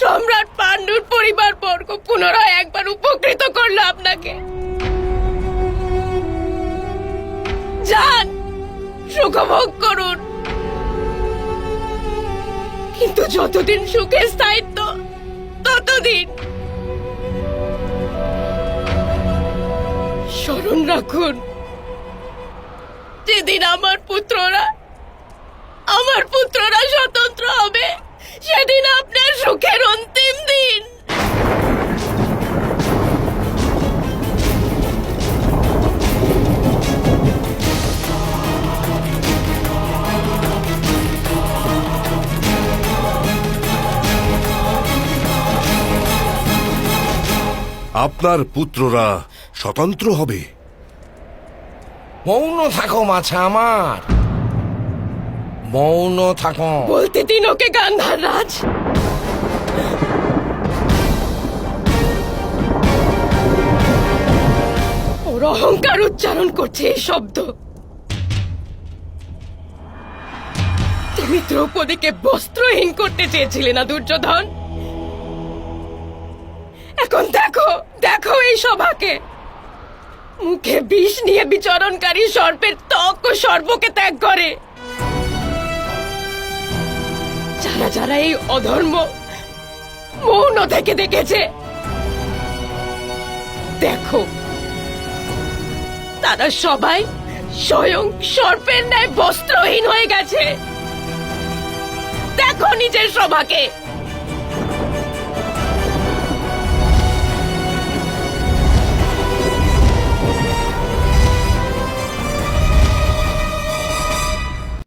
সম্রাট পাণ্ডুর পরিবার বর্গ পুনরায় একবার উপকৃত করল আপনাকে। যান, সুখভোগ করুন। কিন্তু যতদিন সুখে স্থায়িত্ব, ততদিন স্মরণ রাখুন, যেদিন আমার পুত্ররা আমার পুত্ররা স্বতন্ত্র আপনার পুত্ররা স্বতন্ত্র হবে। মৌন থাকো মাছা আমার। মৌন থাকো। বলতে দিন ওকে গান্ধার রাজ ওর অহংকার উচ্চারণ করছে এই শব্দ। তুমি দ্রৌপদীকে বস্ত্রহীন করতে চেয়েছিলে না দুর্যোধন? এখন দেখো দেখো এই সভাকে। মুখে বিষ নিয়ে বিচরণকারী সর্পের ত্বক ও সর্বকে ত্যাগ করে। যারা যারা এই অধর্ম মৌন থেকে দেখেছে, দেখো, তারা সবাই স্বয়ং সর্পের ন্যায় বস্ত্রহীন হয়ে গেছে। দেখো নিজের সভাকে।